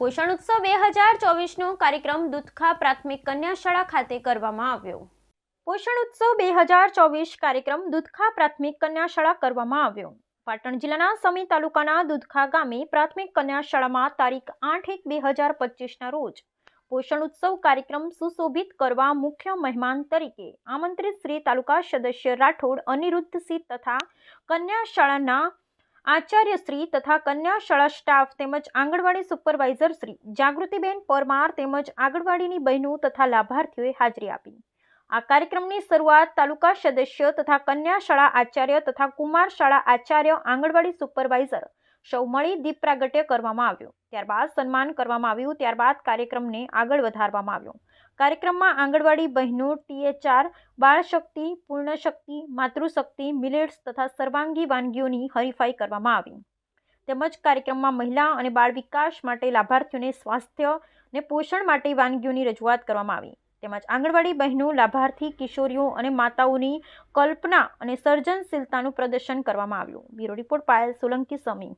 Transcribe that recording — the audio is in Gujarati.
પોષણ ઉત્સવ બે હજાર ચોવીસનો કાર્યક્રમ દુધખા પ્રાથમિક કન્યા શાળા ખાતે કરવામાં આવ્યો. પોષણ ઉત્સવ બે હજાર ચોવીસ કાર્યક્રમ દુધખા પ્રાથમિક કન્યા શાળા કરવામાં આવ્યો. પાટણ જિલ્લાના સમી તાલુકાના દુધખા ગામે પ્રાથમિક કન્યા શાળામાં તારીખ આઠ એક બે હજાર પચીસના રોજ પોષણ ઉત્સવ કાર્યક્રમ સુશોભિત કરવા મુખ્ય મહેમાન તરીકે આમંત્રિત શ્રી તાલુકા સદસ્ય રાઠોડ અનિરુદ્ધસિંહ તથા કન્યા શાળાના આચાર્યશ્રી તથા કન્યા શાળા સ્ટાફ તેમજ આંગણવાડી સુપરવાઇઝર શ્રી જાગૃતિબેન પરમાર તેમજ આંગણવાડીની બહેનો તથા લાભાર્થીઓએ હાજરી આપી. આ કાર્યક્રમની શરૂઆત તાલુકા સદસ્ય તથા કન્યા શાળા આચાર્ય તથા કુમાર શાળા આચાર્ય આંગણવાડી સુપરવાઇઝર સૌ મળી દીપ પ્રાગટ્ય કરવામાં આવ્યો. ત્યારબાદ સન્માન કરવામાં આવ્યું. ત્યારબાદ કાર્યક્રમને આગળ વધારવામાં આવ્યો. કાર્યક્રમમાં આંગણવાડી બહેનો, ટીએચઆર, બાળશક્તિ, પૂર્ણશક્તિ, માતૃશક્તિ, મિલેટ્સ તથા સર્વાંગી વાનગીઓની હરીફાઈ કરવામાં આવી. તેમજ કાર્યક્રમમાં મહિલા અને બાળ વિકાસ માટે લાભાર્થીઓને સ્વાસ્થ્ય અને પોષણ માટે વાનગીઓની રજૂઆત કરવામાં આવી. તેમજ આંગણવાડી બહેનો, લાભાર્થી, કિશોરીઓ અને માતાઓની કલ્પના અને સર્જનશીલતાનું પ્રદર્શન કરવામાં આવ્યું. Bureau report Payal Solanki Sami.